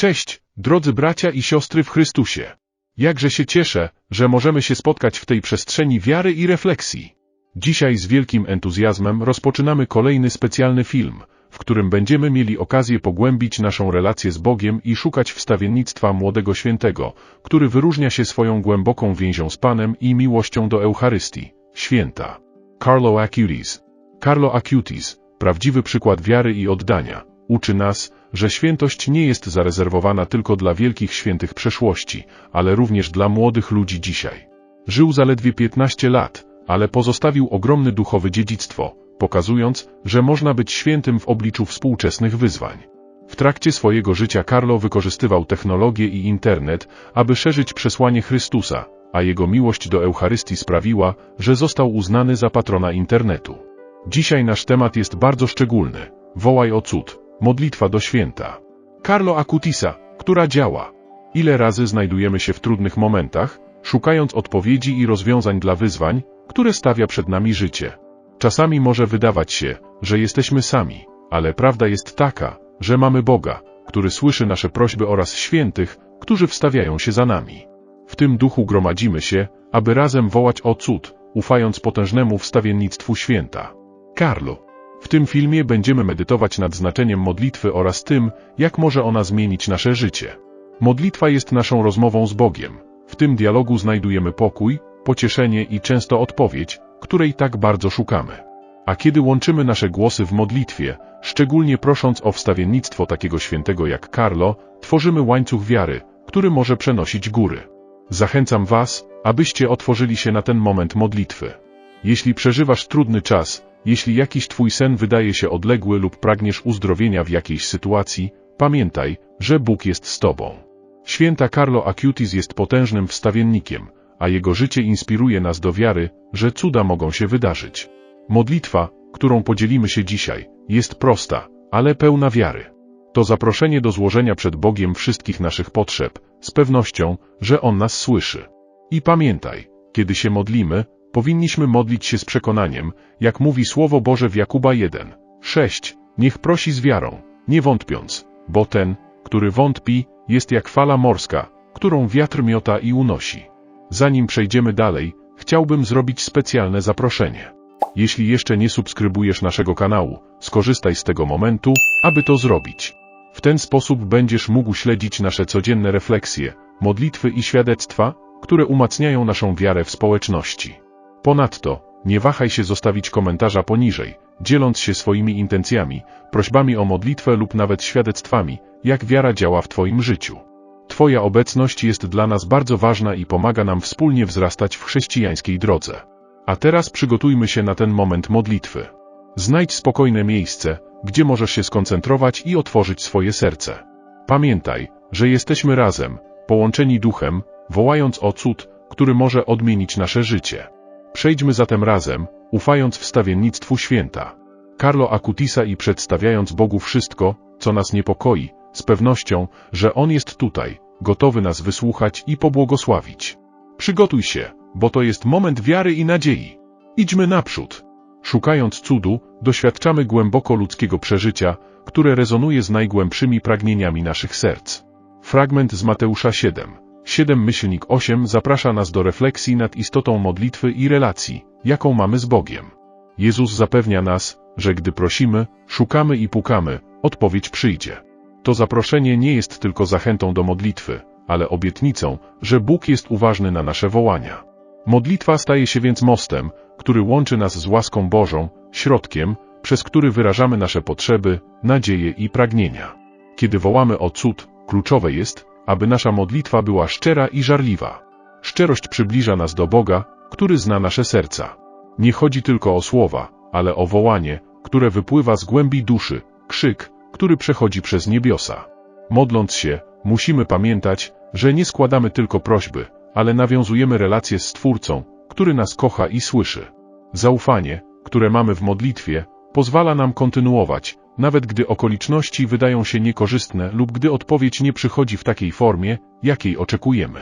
Cześć, drodzy bracia i siostry w Chrystusie. Jakże się cieszę, że możemy się spotkać w tej przestrzeni wiary i refleksji. Dzisiaj z wielkim entuzjazmem rozpoczynamy kolejny specjalny film, w którym będziemy mieli okazję pogłębić naszą relację z Bogiem i szukać wstawiennictwa młodego świętego, który wyróżnia się swoją głęboką więzią z Panem i miłością do Eucharystii, święta. Carlo Acutis. Carlo Acutis, prawdziwy przykład wiary i oddania, uczy nas, że świętość nie jest zarezerwowana tylko dla wielkich świętych przeszłości, ale również dla młodych ludzi dzisiaj. Żył zaledwie 15 lat, ale pozostawił ogromne duchowe dziedzictwo, pokazując, że można być świętym w obliczu współczesnych wyzwań. W trakcie swojego życia Carlo wykorzystywał technologię i internet, aby szerzyć przesłanie Chrystusa, a jego miłość do Eucharystii sprawiła, że został uznany za patrona internetu. Dzisiaj nasz temat jest bardzo szczególny. Wołaj o cud, modlitwa do święta. Carlo Acutisa, która działa. Ile razy znajdujemy się w trudnych momentach, szukając odpowiedzi i rozwiązań dla wyzwań, które stawia przed nami życie. Czasami może wydawać się, że jesteśmy sami, ale prawda jest taka, że mamy Boga, który słyszy nasze prośby oraz świętych, którzy wstawiają się za nami. W tym duchu gromadzimy się, aby razem wołać o cud, ufając potężnemu wstawiennictwu święta. Carlo. W tym filmie będziemy medytować nad znaczeniem modlitwy oraz tym, jak może ona zmienić nasze życie. Modlitwa jest naszą rozmową z Bogiem. W tym dialogu znajdujemy pokój, pocieszenie i często odpowiedź, której tak bardzo szukamy. A kiedy łączymy nasze głosy w modlitwie, szczególnie prosząc o wstawiennictwo takiego świętego jak Carlo, tworzymy łańcuch wiary, który może przenosić góry. Zachęcam Was, abyście otworzyli się na ten moment modlitwy. Jeśli przeżywasz trudny czas, jeśli jakiś Twój sen wydaje się odległy lub pragniesz uzdrowienia w jakiejś sytuacji, pamiętaj, że Bóg jest z Tobą. Święta Carlo Acutis jest potężnym wstawiennikiem, a jego życie inspiruje nas do wiary, że cuda mogą się wydarzyć. Modlitwa, którą podzielimy się dzisiaj, jest prosta, ale pełna wiary. To zaproszenie do złożenia przed Bogiem wszystkich naszych potrzeb, z pewnością, że On nas słyszy. I pamiętaj, kiedy się modlimy, powinniśmy modlić się z przekonaniem, jak mówi Słowo Boże w Jakuba 1, 6, niech prosi z wiarą, nie wątpiąc, bo ten, który wątpi, jest jak fala morska, którą wiatr miota i unosi. Zanim przejdziemy dalej, chciałbym zrobić specjalne zaproszenie. Jeśli jeszcze nie subskrybujesz naszego kanału, skorzystaj z tego momentu, aby to zrobić. W ten sposób będziesz mógł śledzić nasze codzienne refleksje, modlitwy i świadectwa, które umacniają naszą wiarę w społeczności. Ponadto, nie wahaj się zostawić komentarza poniżej, dzieląc się swoimi intencjami, prośbami o modlitwę lub nawet świadectwami, jak wiara działa w Twoim życiu. Twoja obecność jest dla nas bardzo ważna i pomaga nam wspólnie wzrastać w chrześcijańskiej drodze. A teraz przygotujmy się na ten moment modlitwy. Znajdź spokojne miejsce, gdzie możesz się skoncentrować i otworzyć swoje serce. Pamiętaj, że jesteśmy razem, połączeni duchem, wołając o cud, który może odmienić nasze życie. Przejdźmy zatem razem, ufając wstawiennictwu święta. Carlo Acutisa i przedstawiając Bogu wszystko, co nas niepokoi, z pewnością, że On jest tutaj, gotowy nas wysłuchać i pobłogosławić. Przygotuj się, bo to jest moment wiary i nadziei. Idźmy naprzód. Szukając cudu, doświadczamy głęboko ludzkiego przeżycia, które rezonuje z najgłębszymi pragnieniami naszych serc. Fragment z Mateusza 7. 7 myślnik 8 zaprasza nas do refleksji nad istotą modlitwy i relacji, jaką mamy z Bogiem. Jezus zapewnia nas, że gdy prosimy, szukamy i pukamy, odpowiedź przyjdzie. To zaproszenie nie jest tylko zachętą do modlitwy, ale obietnicą, że Bóg jest uważny na nasze wołania. Modlitwa staje się więc mostem, który łączy nas z łaską Bożą, środkiem, przez który wyrażamy nasze potrzeby, nadzieje i pragnienia. Kiedy wołamy o cud, kluczowe jest, aby nasza modlitwa była szczera i żarliwa. Szczerość przybliża nas do Boga, który zna nasze serca. Nie chodzi tylko o słowa, ale o wołanie, które wypływa z głębi duszy, krzyk, który przechodzi przez niebiosa. Modląc się, musimy pamiętać, że nie składamy tylko prośby, ale nawiązujemy relacje z Stwórcą, który nas kocha i słyszy. Zaufanie, które mamy w modlitwie, pozwala nam kontynuować, nawet gdy okoliczności wydają się niekorzystne lub gdy odpowiedź nie przychodzi w takiej formie, jakiej oczekujemy.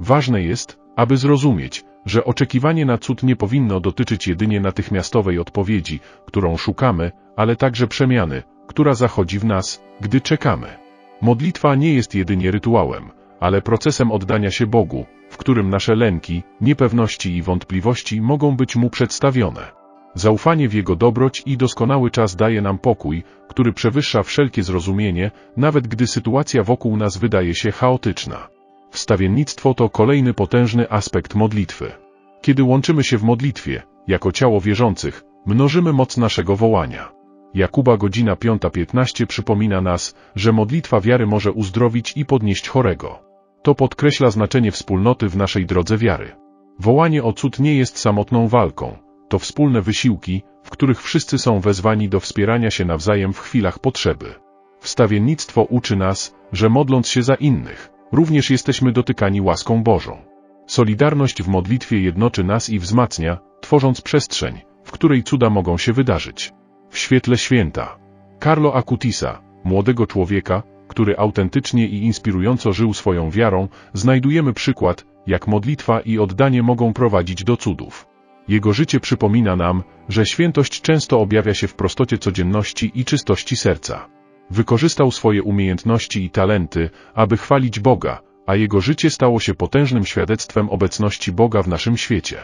Ważne jest, aby zrozumieć, że oczekiwanie na cud nie powinno dotyczyć jedynie natychmiastowej odpowiedzi, którą szukamy, ale także przemiany, która zachodzi w nas, gdy czekamy. Modlitwa nie jest jedynie rytuałem, ale procesem oddania się Bogu, w którym nasze lęki, niepewności i wątpliwości mogą być Mu przedstawione. Zaufanie w Jego dobroć i doskonały czas daje nam pokój, który przewyższa wszelkie zrozumienie, nawet gdy sytuacja wokół nas wydaje się chaotyczna. Wstawiennictwo to kolejny potężny aspekt modlitwy. Kiedy łączymy się w modlitwie, jako ciało wierzących, mnożymy moc naszego wołania. Jakuba godzina 5.15 przypomina nas, że modlitwa wiary może uzdrowić i podnieść chorego. To podkreśla znaczenie wspólnoty w naszej drodze wiary. Wołanie o cud nie jest samotną walką, to wspólne wysiłki, w których wszyscy są wezwani do wspierania się nawzajem w chwilach potrzeby. Wstawiennictwo uczy nas, że modląc się za innych, również jesteśmy dotykani łaską Bożą. Solidarność w modlitwie jednoczy nas i wzmacnia, tworząc przestrzeń, w której cuda mogą się wydarzyć. W świetle święta. Carlo Acutisa, młodego człowieka, który autentycznie i inspirująco żył swoją wiarą, znajdujemy przykład, jak modlitwa i oddanie mogą prowadzić do cudów. Jego życie przypomina nam, że świętość często objawia się w prostocie codzienności i czystości serca. Wykorzystał swoje umiejętności i talenty, aby chwalić Boga, a jego życie stało się potężnym świadectwem obecności Boga w naszym świecie.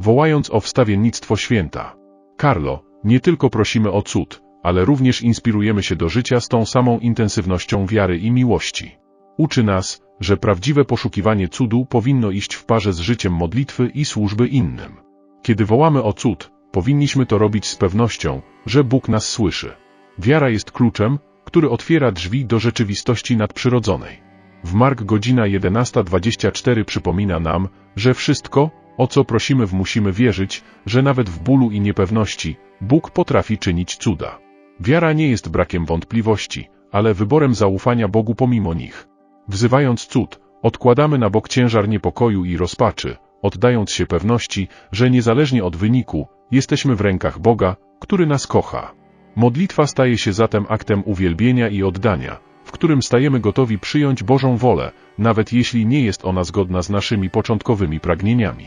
Wołając o wstawiennictwo święta. Carlo, nie tylko prosimy o cud, ale również inspirujemy się do życia z tą samą intensywnością wiary i miłości. Uczy nas, że prawdziwe poszukiwanie cudu powinno iść w parze z życiem modlitwy i służby innym. Kiedy wołamy o cud, powinniśmy to robić z pewnością, że Bóg nas słyszy. Wiara jest kluczem, który otwiera drzwi do rzeczywistości nadprzyrodzonej. W Mark godzina 11.24 przypomina nam, że wszystko, o co prosimy w musimy wierzyć, że nawet w bólu i niepewności, Bóg potrafi czynić cuda. Wiara nie jest brakiem wątpliwości, ale wyborem zaufania Bogu pomimo nich. Wzywając cud, odkładamy na bok ciężar niepokoju i rozpaczy, oddając się pewności, że niezależnie od wyniku, jesteśmy w rękach Boga, który nas kocha. Modlitwa staje się zatem aktem uwielbienia i oddania, w którym stajemy gotowi przyjąć Bożą wolę, nawet jeśli nie jest ona zgodna z naszymi początkowymi pragnieniami.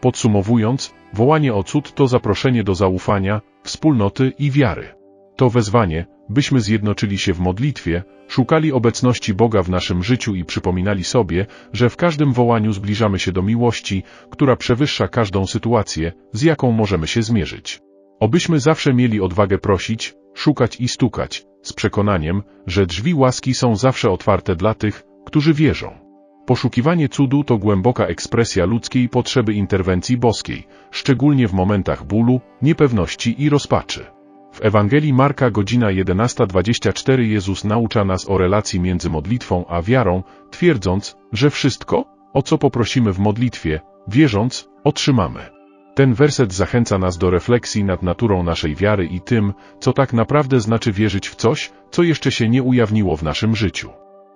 Podsumowując, wołanie o cud to zaproszenie do zaufania, wspólnoty i wiary. To wezwanie, byśmy zjednoczyli się w modlitwie, szukali obecności Boga w naszym życiu i przypominali sobie, że w każdym wołaniu zbliżamy się do miłości, która przewyższa każdą sytuację, z jaką możemy się zmierzyć. Obyśmy zawsze mieli odwagę prosić, szukać i stukać, z przekonaniem, że drzwi łaski są zawsze otwarte dla tych, którzy wierzą. Poszukiwanie cudu to głęboka ekspresja ludzkiej potrzeby interwencji boskiej, szczególnie w momentach bólu, niepewności i rozpaczy. W Ewangelii Marka godzina 11.24 Jezus naucza nas o relacji między modlitwą a wiarą, twierdząc, że wszystko, o co poprosimy w modlitwie, wierząc, otrzymamy. Ten werset zachęca nas do refleksji nad naturą naszej wiary i tym, co tak naprawdę znaczy wierzyć w coś, co jeszcze się nie ujawniło w naszym życiu.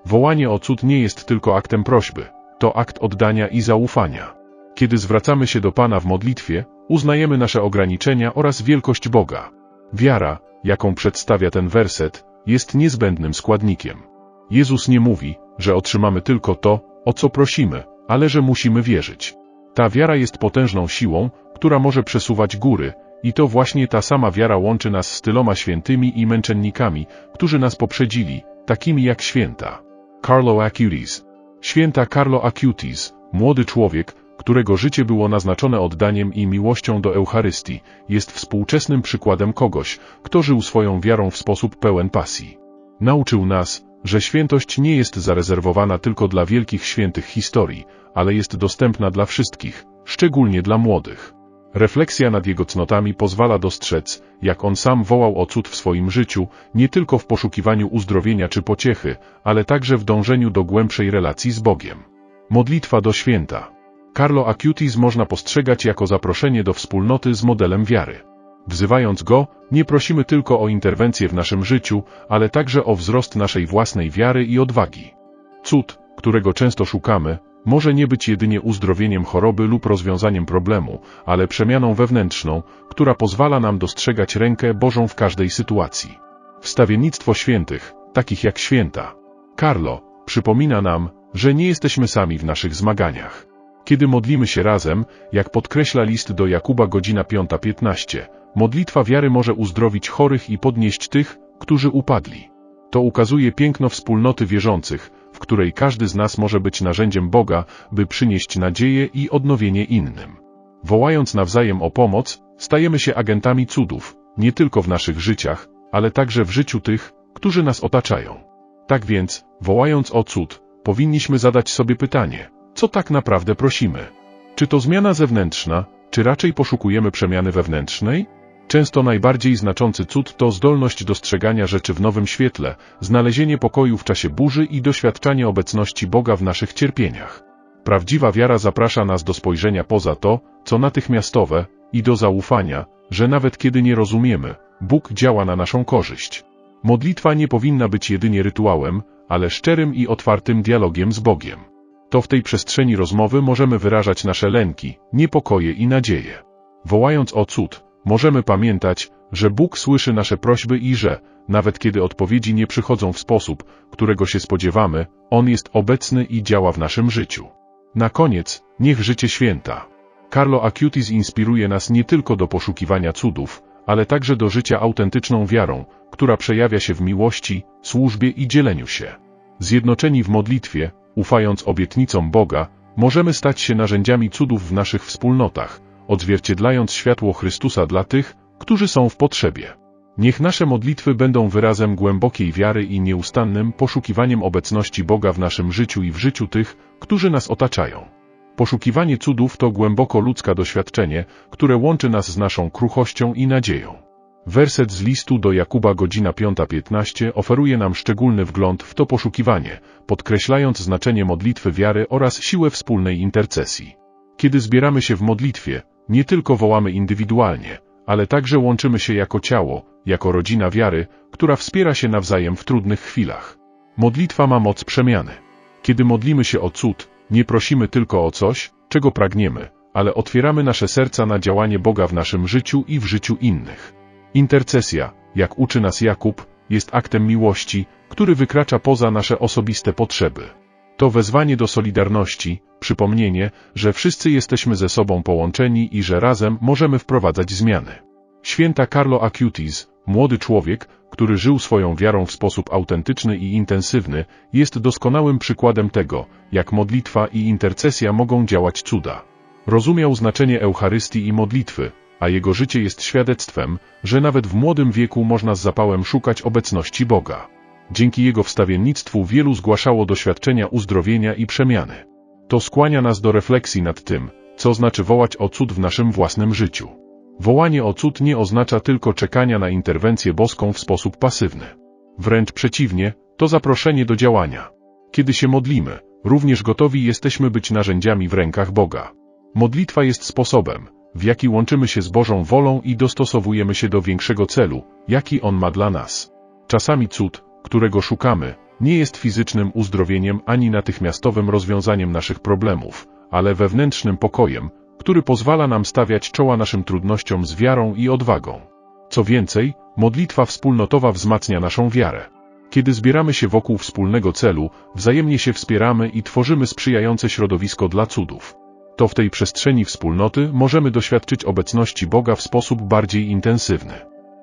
Wołanie o cud nie jest tylko aktem prośby, to akt oddania i zaufania. Kiedy zwracamy się do Pana w modlitwie, uznajemy nasze ograniczenia oraz wielkość Boga. Wiara, jaką przedstawia ten werset, jest niezbędnym składnikiem. Jezus nie mówi, że otrzymamy tylko to, o co prosimy, ale że musimy wierzyć. Ta wiara jest potężną siłą, która może przesuwać góry, i to właśnie ta sama wiara łączy nas z tyloma świętymi i męczennikami, którzy nas poprzedzili, takimi jak święta. Carlo Acutis. Święta Carlo Acutis, młody człowiek, którego życie było naznaczone oddaniem i miłością do Eucharystii, jest współczesnym przykładem kogoś, kto żył swoją wiarą w sposób pełen pasji. Nauczył nas, że świętość nie jest zarezerwowana tylko dla wielkich świętych historii, ale jest dostępna dla wszystkich, szczególnie dla młodych. Refleksja nad jego cnotami pozwala dostrzec, jak on sam wołał o cud w swoim życiu, nie tylko w poszukiwaniu uzdrowienia czy pociechy, ale także w dążeniu do głębszej relacji z Bogiem. Modlitwa do święta. Carlo Acutis można postrzegać jako zaproszenie do wspólnoty z modelem wiary. Wzywając go, nie prosimy tylko o interwencję w naszym życiu, ale także o wzrost naszej własnej wiary i odwagi. Cud, którego często szukamy, może nie być jedynie uzdrowieniem choroby lub rozwiązaniem problemu, ale przemianą wewnętrzną, która pozwala nam dostrzegać rękę Bożą w każdej sytuacji. Wstawiennictwo świętych, takich jak święta. Carlo, przypomina nam, że nie jesteśmy sami w naszych zmaganiach. Kiedy modlimy się razem, jak podkreśla list do Jakuba godzina 5.15, modlitwa wiary może uzdrowić chorych i podnieść tych, którzy upadli. To ukazuje piękno wspólnoty wierzących, w której każdy z nas może być narzędziem Boga, by przynieść nadzieję i odnowienie innym. Wołając nawzajem o pomoc, stajemy się agentami cudów, nie tylko w naszych życiach, ale także w życiu tych, którzy nas otaczają. Tak więc, wołając o cud, powinniśmy zadać sobie pytanie, co tak naprawdę prosimy? Czy to zmiana zewnętrzna, czy raczej poszukujemy przemiany wewnętrznej? Często najbardziej znaczący cud to zdolność dostrzegania rzeczy w nowym świetle, znalezienie pokoju w czasie burzy i doświadczanie obecności Boga w naszych cierpieniach. Prawdziwa wiara zaprasza nas do spojrzenia poza to, co natychmiastowe, i do zaufania, że nawet kiedy nie rozumiemy, Bóg działa na naszą korzyść. Modlitwa nie powinna być jedynie rytuałem, ale szczerym i otwartym dialogiem z Bogiem. To w tej przestrzeni rozmowy możemy wyrażać nasze lęki, niepokoje i nadzieje. Wołając o cud, możemy pamiętać, że Bóg słyszy nasze prośby i że, nawet kiedy odpowiedzi nie przychodzą w sposób, którego się spodziewamy, On jest obecny i działa w naszym życiu. Na koniec, niech życie święta. Carlo Acutis inspiruje nas nie tylko do poszukiwania cudów, ale także do życia autentyczną wiarą, która przejawia się w miłości, służbie i dzieleniu się. Zjednoczeni w modlitwie, ufając obietnicom Boga, możemy stać się narzędziami cudów w naszych wspólnotach, odzwierciedlając światło Chrystusa dla tych, którzy są w potrzebie. Niech nasze modlitwy będą wyrazem głębokiej wiary i nieustannym poszukiwaniem obecności Boga w naszym życiu i w życiu tych, którzy nas otaczają. Poszukiwanie cudów to głęboko ludzka doświadczenie, które łączy nas z naszą kruchością i nadzieją. Werset z listu do Jakuba godzina 5.15 oferuje nam szczególny wgląd w to poszukiwanie, podkreślając znaczenie modlitwy wiary oraz siłę wspólnej intercesji. Kiedy zbieramy się w modlitwie, nie tylko wołamy indywidualnie, ale także łączymy się jako ciało, jako rodzina wiary, która wspiera się nawzajem w trudnych chwilach. Modlitwa ma moc przemiany. Kiedy modlimy się o cud, nie prosimy tylko o coś, czego pragniemy, ale otwieramy nasze serca na działanie Boga w naszym życiu i w życiu innych. Intercesja, jak uczy nas Jakub, jest aktem miłości, który wykracza poza nasze osobiste potrzeby. To wezwanie do solidarności, przypomnienie, że wszyscy jesteśmy ze sobą połączeni i że razem możemy wprowadzać zmiany. Święta Carlo Acutis, młody człowiek, który żył swoją wiarą w sposób autentyczny i intensywny, jest doskonałym przykładem tego, jak modlitwa i intercesja mogą działać cuda. Rozumiał znaczenie Eucharystii i modlitwy, a jego życie jest świadectwem, że nawet w młodym wieku można z zapałem szukać obecności Boga. Dzięki jego wstawiennictwu wielu zgłaszało doświadczenia uzdrowienia i przemiany. To skłania nas do refleksji nad tym, co znaczy wołać o cud w naszym własnym życiu. Wołanie o cud nie oznacza tylko czekania na interwencję boską w sposób pasywny. Wręcz przeciwnie, to zaproszenie do działania. Kiedy się modlimy, również gotowi jesteśmy być narzędziami w rękach Boga. Modlitwa jest sposobem, w jaki łączymy się z Bożą wolą i dostosowujemy się do większego celu, jaki On ma dla nas. Czasami cud, którego szukamy, nie jest fizycznym uzdrowieniem ani natychmiastowym rozwiązaniem naszych problemów, ale wewnętrznym pokojem, który pozwala nam stawiać czoła naszym trudnościom z wiarą i odwagą. Co więcej, modlitwa wspólnotowa wzmacnia naszą wiarę. Kiedy zbieramy się wokół wspólnego celu, wzajemnie się wspieramy i tworzymy sprzyjające środowisko dla cudów. To w tej przestrzeni wspólnoty możemy doświadczyć obecności Boga w sposób bardziej intensywny.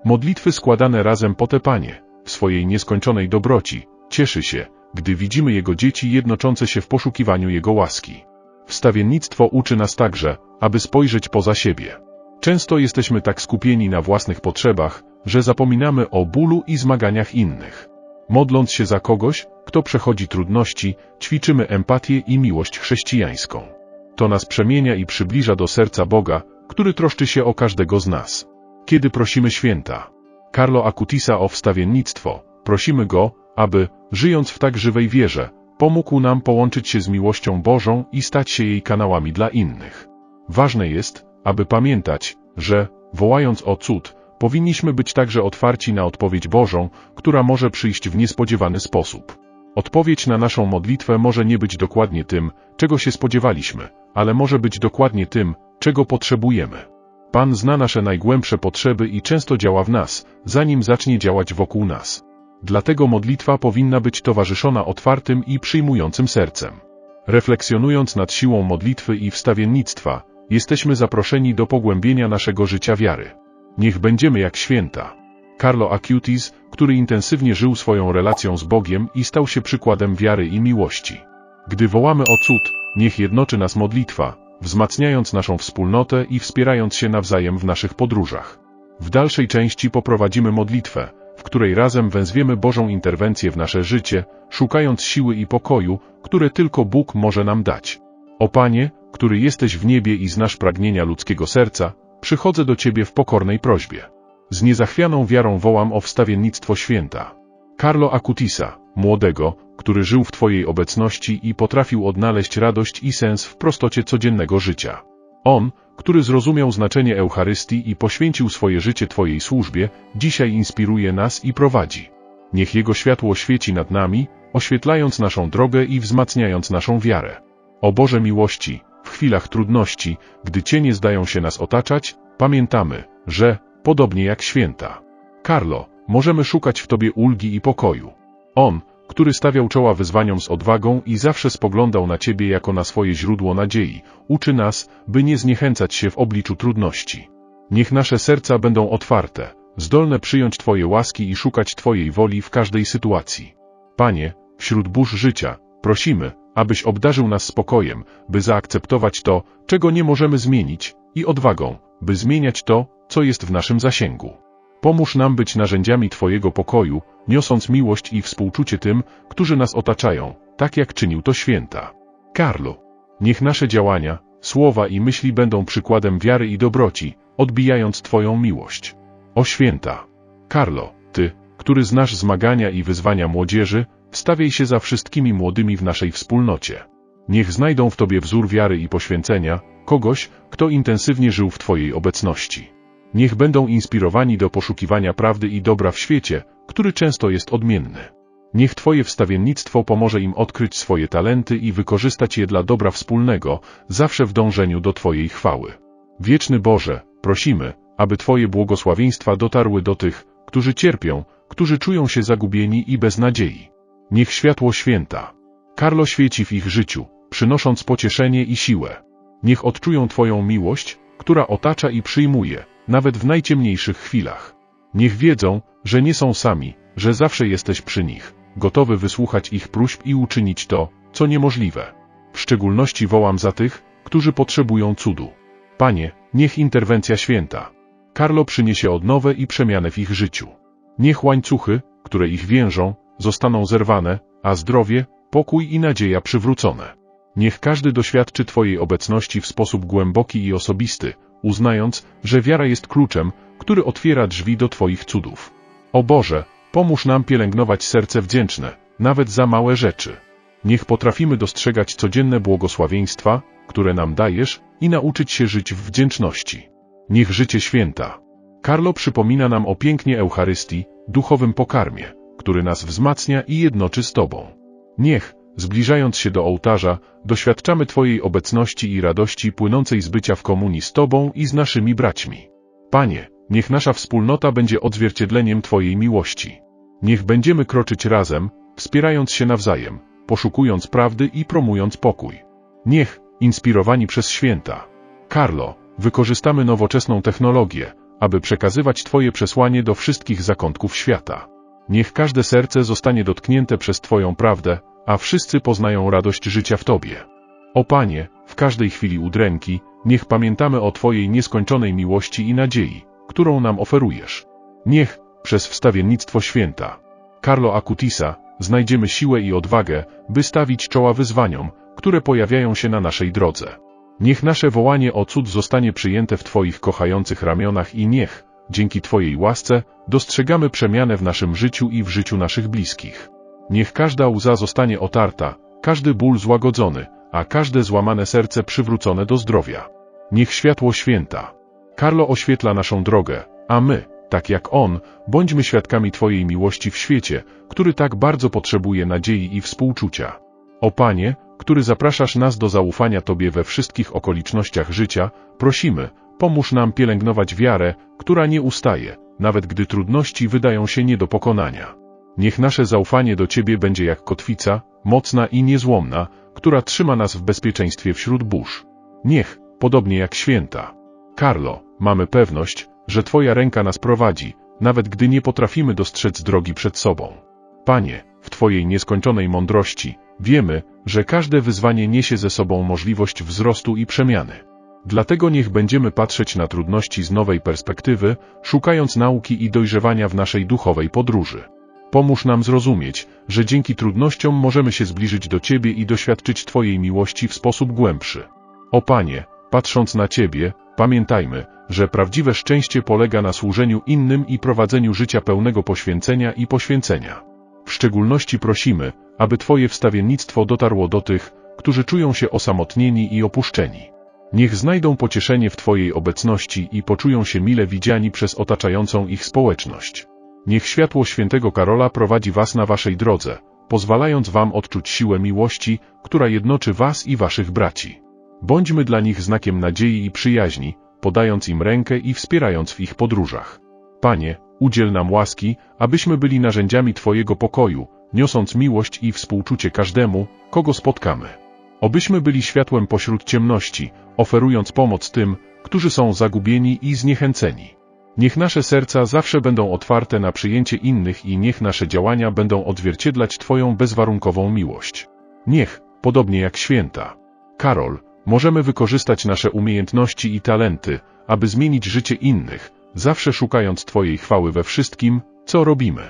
Modlitwy składane razem po te Panie, w swojej nieskończonej dobroci, cieszy się, gdy widzimy Jego dzieci jednoczące się w poszukiwaniu Jego łaski. Wstawiennictwo uczy nas także, aby spojrzeć poza siebie. Często jesteśmy tak skupieni na własnych potrzebach, że zapominamy o bólu i zmaganiach innych. Modląc się za kogoś, kto przechodzi trudności, ćwiczymy empatię i miłość chrześcijańską. To nas przemienia i przybliża do serca Boga, który troszczy się o każdego z nas. Kiedy prosimy święta Carlo Acutisa o wstawiennictwo, prosimy Go, aby, żyjąc w tak żywej wierze, pomógł nam połączyć się z miłością Bożą i stać się jej kanałami dla innych. Ważne jest, aby pamiętać, że, wołając o cud, powinniśmy być także otwarci na odpowiedź Bożą, która może przyjść w niespodziewany sposób. Odpowiedź na naszą modlitwę może nie być dokładnie tym, czego się spodziewaliśmy, ale może być dokładnie tym, czego potrzebujemy. Pan zna nasze najgłębsze potrzeby i często działa w nas, zanim zacznie działać wokół nas. Dlatego modlitwa powinna być towarzyszona otwartym i przyjmującym sercem. Refleksjonując nad siłą modlitwy i wstawiennictwa, jesteśmy zaproszeni do pogłębienia naszego życia wiary. Niech będziemy jak święta. Carlo Acutis, który intensywnie żył swoją relacją z Bogiem i stał się przykładem wiary i miłości. Gdy wołamy o cud, niech jednoczy nas modlitwa, wzmacniając naszą wspólnotę i wspierając się nawzajem w naszych podróżach. W dalszej części poprowadzimy modlitwę, w której razem wezwiemy Bożą interwencję w nasze życie, szukając siły i pokoju, które tylko Bóg może nam dać. O Panie, który jesteś w niebie i znasz pragnienia ludzkiego serca, przychodzę do Ciebie w pokornej prośbie. Z niezachwianą wiarą wołam o wstawiennictwo święta. Carlo Acutisa, młodego, który żył w Twojej obecności i potrafił odnaleźć radość i sens w prostocie codziennego życia. On, który zrozumiał znaczenie Eucharystii i poświęcił swoje życie Twojej służbie, dzisiaj inspiruje nas i prowadzi. Niech Jego światło świeci nad nami, oświetlając naszą drogę i wzmacniając naszą wiarę. O Boże miłości, w chwilach trudności, gdy cienie zdają się nas otaczać, pamiętamy, że, podobnie jak święta. Carlo, możemy szukać w Tobie ulgi i pokoju. On, który stawiał czoła wyzwaniom z odwagą i zawsze spoglądał na Ciebie jako na swoje źródło nadziei, uczy nas, by nie zniechęcać się w obliczu trudności. Niech nasze serca będą otwarte, zdolne przyjąć Twoje łaski i szukać Twojej woli w każdej sytuacji. Panie, wśród burz życia, prosimy, abyś obdarzył nas spokojem, by zaakceptować to, czego nie możemy zmienić, i odwagą, by zmieniać to, co jest w naszym zasięgu. Pomóż nam być narzędziami Twojego pokoju, niosąc miłość i współczucie tym, którzy nas otaczają, tak jak czynił to święta. Carlo, niech nasze działania, słowa i myśli będą przykładem wiary i dobroci, odbijając Twoją miłość. O święta! Carlo, Ty, który znasz zmagania i wyzwania młodzieży, wstawiaj się za wszystkimi młodymi w naszej wspólnocie. Niech znajdą w Tobie wzór wiary i poświęcenia, kogoś, kto intensywnie żył w Twojej obecności. Niech będą inspirowani do poszukiwania prawdy i dobra w świecie, który często jest odmienny. Niech Twoje wstawiennictwo pomoże im odkryć swoje talenty i wykorzystać je dla dobra wspólnego, zawsze w dążeniu do Twojej chwały. Wieczny Boże, prosimy, aby Twoje błogosławieństwa dotarły do tych, którzy cierpią, którzy czują się zagubieni i bez nadziei. Niech światło święta. Karlo świeci w ich życiu, przynosząc pocieszenie i siłę. Niech odczują Twoją miłość, która otacza i przyjmuje, nawet w najciemniejszych chwilach. Niech wiedzą, że nie są sami, że zawsze jesteś przy nich, gotowy wysłuchać ich próśb i uczynić to, co niemożliwe. W szczególności wołam za tych, którzy potrzebują cudu. Panie, niech interwencja święta. Karlo przyniesie odnowę i przemianę w ich życiu. Niech łańcuchy, które ich więżą, zostaną zerwane, a zdrowie, pokój i nadzieja przywrócone. Niech każdy doświadczy Twojej obecności w sposób głęboki i osobisty, uznając, że wiara jest kluczem, który otwiera drzwi do Twoich cudów. O Boże, pomóż nam pielęgnować serce wdzięczne, nawet za małe rzeczy. Niech potrafimy dostrzegać codzienne błogosławieństwa, które nam dajesz, i nauczyć się żyć w wdzięczności. Niech życie święta. Karlo przypomina nam o pięknie Eucharystii, duchowym pokarmie, który nas wzmacnia i jednoczy z Tobą. Niech, zbliżając się do ołtarza, doświadczamy Twojej obecności i radości płynącej z bycia w komunii z Tobą i z naszymi braćmi. Panie, niech nasza wspólnota będzie odzwierciedleniem Twojej miłości. Niech będziemy kroczyć razem, wspierając się nawzajem, poszukując prawdy i promując pokój. Niech, inspirowani przez święta, Carlo, wykorzystamy nowoczesną technologię, aby przekazywać Twoje przesłanie do wszystkich zakątków świata. Niech każde serce zostanie dotknięte przez Twoją prawdę, a wszyscy poznają radość życia w Tobie. O Panie, w każdej chwili udręki, niech pamiętamy o Twojej nieskończonej miłości i nadziei, którą nam oferujesz. Niech, przez wstawiennictwo święta, Carlo Acutisa, znajdziemy siłę i odwagę, by stawić czoła wyzwaniom, które pojawiają się na naszej drodze. Niech nasze wołanie o cud zostanie przyjęte w Twoich kochających ramionach i niech, dzięki Twojej łasce, dostrzegamy przemianę w naszym życiu i w życiu naszych bliskich. Niech każda łza zostanie otarta, każdy ból złagodzony, a każde złamane serce przywrócone do zdrowia. Niech światło święta. Karlo oświetla naszą drogę, a my, tak jak On, bądźmy świadkami Twojej miłości w świecie, który tak bardzo potrzebuje nadziei i współczucia. O Panie, który zapraszasz nas do zaufania Tobie we wszystkich okolicznościach życia, prosimy, pomóż nam pielęgnować wiarę, która nie ustaje, nawet gdy trudności wydają się nie do pokonania. Niech nasze zaufanie do Ciebie będzie jak kotwica, mocna i niezłomna, która trzyma nas w bezpieczeństwie wśród burz. Niech, podobnie jak święta. Karlo, mamy pewność, że Twoja ręka nas prowadzi, nawet gdy nie potrafimy dostrzec drogi przed sobą. Panie, w Twojej nieskończonej mądrości, wiemy, że każde wyzwanie niesie ze sobą możliwość wzrostu i przemiany. Dlatego niech będziemy patrzeć na trudności z nowej perspektywy, szukając nauki i dojrzewania w naszej duchowej podróży. Pomóż nam zrozumieć, że dzięki trudnościom możemy się zbliżyć do Ciebie i doświadczyć Twojej miłości w sposób głębszy. O Panie, patrząc na Ciebie, pamiętajmy, że prawdziwe szczęście polega na służeniu innym i prowadzeniu życia pełnego poświęcenia i poświęcenia. W szczególności prosimy, aby Twoje wstawiennictwo dotarło do tych, którzy czują się osamotnieni i opuszczeni. Niech znajdą pocieszenie w Twojej obecności i poczują się mile widziani przez otaczającą ich społeczność. Niech światło świętego Karola prowadzi Was na Waszej drodze, pozwalając Wam odczuć siłę miłości, która jednoczy Was i Waszych braci. Bądźmy dla nich znakiem nadziei i przyjaźni, podając im rękę i wspierając w ich podróżach. Panie, udziel nam łaski, abyśmy byli narzędziami Twojego pokoju, niosąc miłość i współczucie każdemu, kogo spotkamy. Obyśmy byli światłem pośród ciemności, oferując pomoc tym, którzy są zagubieni i zniechęceni. Niech nasze serca zawsze będą otwarte na przyjęcie innych i niech nasze działania będą odzwierciedlać Twoją bezwarunkową miłość. Niech, podobnie jak święta. Karol, możemy wykorzystać nasze umiejętności i talenty, aby zmienić życie innych, zawsze szukając Twojej chwały we wszystkim, co robimy.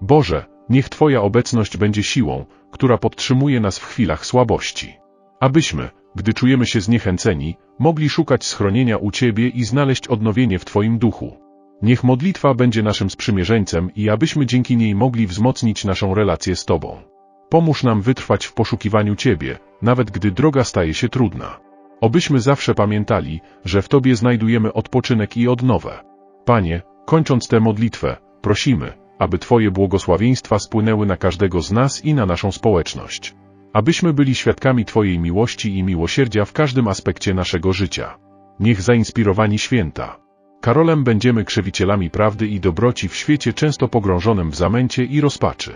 Boże, niech Twoja obecność będzie siłą, która podtrzymuje nas w chwilach słabości. Abyśmy, gdy czujemy się zniechęceni, mogli szukać schronienia u Ciebie i znaleźć odnowienie w Twoim duchu. Niech modlitwa będzie naszym sprzymierzeńcem i abyśmy dzięki niej mogli wzmocnić naszą relację z Tobą. Pomóż nam wytrwać w poszukiwaniu Ciebie, nawet gdy droga staje się trudna. Obyśmy zawsze pamiętali, że w Tobie znajdujemy odpoczynek i odnowę. Panie, kończąc tę modlitwę, prosimy, aby Twoje błogosławieństwa spłynęły na każdego z nas i na naszą społeczność. Abyśmy byli świadkami Twojej miłości i miłosierdzia w każdym aspekcie naszego życia. Niech zainspirowani święta. Karolem będziemy krzewicielami prawdy i dobroci w świecie często pogrążonym w zamęcie i rozpaczy.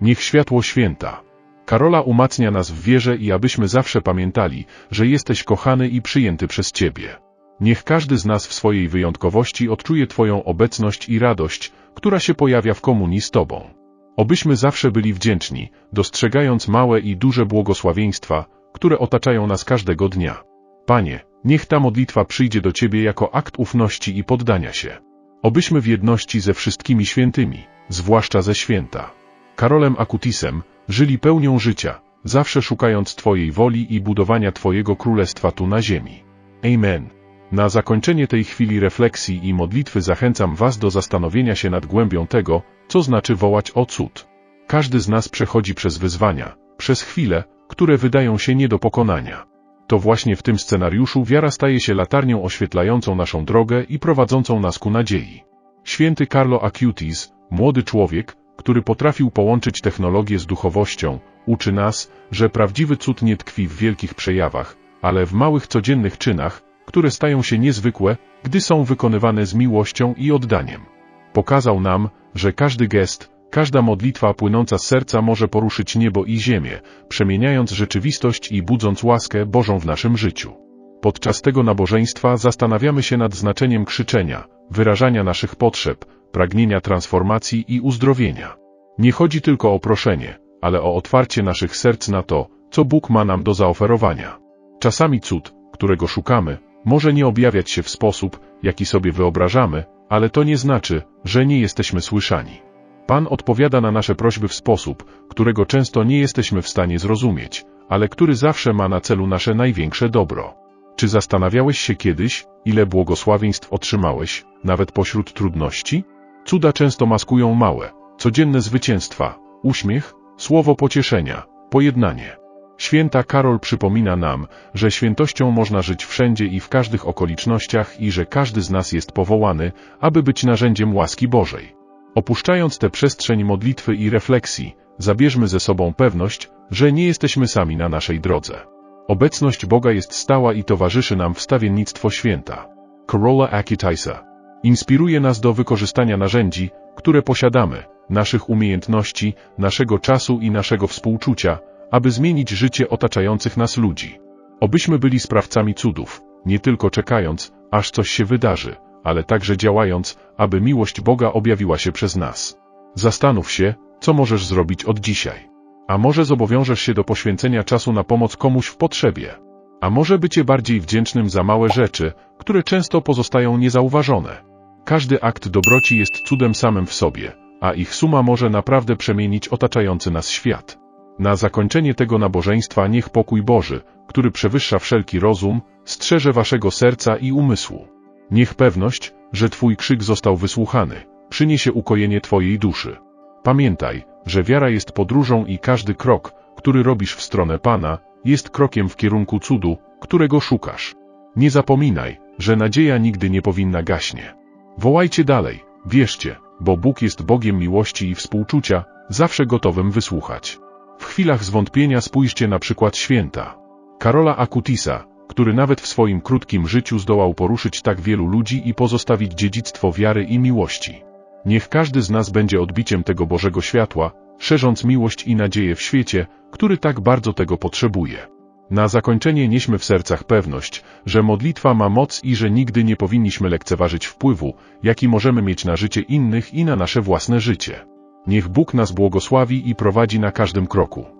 Niech światło święta. Karola umacnia nas w wierze i abyśmy zawsze pamiętali, że jesteś kochany i przyjęty przez Ciebie. Niech każdy z nas w swojej wyjątkowości odczuje Twoją obecność i radość, która się pojawia w komunii z Tobą. Obyśmy zawsze byli wdzięczni, dostrzegając małe i duże błogosławieństwa, które otaczają nas każdego dnia. Panie, niech ta modlitwa przyjdzie do Ciebie jako akt ufności i poddania się. Obyśmy w jedności ze wszystkimi świętymi, zwłaszcza ze święta. Karolem Akutisem, żyli pełnią życia, zawsze szukając Twojej woli i budowania Twojego królestwa tu na ziemi. Amen. Na zakończenie tej chwili refleksji i modlitwy zachęcam Was do zastanowienia się nad głębią tego, co znaczy wołać o cud. Każdy z nas przechodzi przez wyzwania, przez chwile, które wydają się nie do pokonania. To właśnie w tym scenariuszu wiara staje się latarnią oświetlającą naszą drogę i prowadzącą nas ku nadziei. Święty Carlo Acutis, młody człowiek, który potrafił połączyć technologię z duchowością, uczy nas, że prawdziwy cud nie tkwi w wielkich przejawach, ale w małych codziennych czynach, które stają się niezwykłe, gdy są wykonywane z miłością i oddaniem. Pokazał nam, że każdy gest, każda modlitwa płynąca z serca może poruszyć niebo i ziemię, przemieniając rzeczywistość i budząc łaskę Bożą w naszym życiu. Podczas tego nabożeństwa zastanawiamy się nad znaczeniem krzyczenia, wyrażania naszych potrzeb, pragnienia transformacji i uzdrowienia. Nie chodzi tylko o proszenie, ale o otwarcie naszych serc na to, co Bóg ma nam do zaoferowania. Czasami cud, którego szukamy, może nie objawiać się w sposób, jaki sobie wyobrażamy, ale to nie znaczy, że nie jesteśmy słyszani. Pan odpowiada na nasze prośby w sposób, którego często nie jesteśmy w stanie zrozumieć, ale który zawsze ma na celu nasze największe dobro. Czy zastanawiałeś się kiedyś, ile błogosławieństw otrzymałeś, nawet pośród trudności? Cuda często maskują małe, codzienne zwycięstwa, uśmiech, słowo pocieszenia, pojednanie. Święta Karol przypomina nam, że świętością można żyć wszędzie i w każdych okolicznościach i że każdy z nas jest powołany, aby być narzędziem łaski Bożej. Opuszczając tę przestrzeń modlitwy i refleksji, zabierzmy ze sobą pewność, że nie jesteśmy sami na naszej drodze. Obecność Boga jest stała i towarzyszy nam wstawiennictwo święta. Corolla Akitaisa inspiruje nas do wykorzystania narzędzi, które posiadamy, naszych umiejętności, naszego czasu i naszego współczucia, aby zmienić życie otaczających nas ludzi. Obyśmy byli sprawcami cudów, nie tylko czekając, aż coś się wydarzy, ale także działając, aby miłość Boga objawiła się przez nas. Zastanów się, co możesz zrobić od dzisiaj. A może zobowiążesz się do poświęcenia czasu na pomoc komuś w potrzebie. A może bycie bardziej wdzięcznym za małe rzeczy, które często pozostają niezauważone. Każdy akt dobroci jest cudem samym w sobie, a ich suma może naprawdę przemienić otaczający nas świat. Na zakończenie tego nabożeństwa niech pokój Boży, który przewyższa wszelki rozum, strzeże waszego serca i umysłu. Niech pewność, że Twój krzyk został wysłuchany, przyniesie ukojenie Twojej duszy. Pamiętaj, że wiara jest podróżą i każdy krok, który robisz w stronę Pana, jest krokiem w kierunku cudu, którego szukasz. Nie zapominaj, że nadzieja nigdy nie powinna gaśnie. Wołajcie dalej, wierzcie, bo Bóg jest Bogiem miłości i współczucia, zawsze gotowym wysłuchać. W chwilach zwątpienia spójrzcie na przykład święta. Karola Akutisa, który nawet w swoim krótkim życiu zdołał poruszyć tak wielu ludzi i pozostawić dziedzictwo wiary i miłości. Niech każdy z nas będzie odbiciem tego Bożego światła, szerząc miłość i nadzieję w świecie, który tak bardzo tego potrzebuje. Na zakończenie nieśmy w sercach pewność, że modlitwa ma moc i że nigdy nie powinniśmy lekceważyć wpływu, jaki możemy mieć na życie innych i na nasze własne życie. Niech Bóg nas błogosławi i prowadzi na każdym kroku.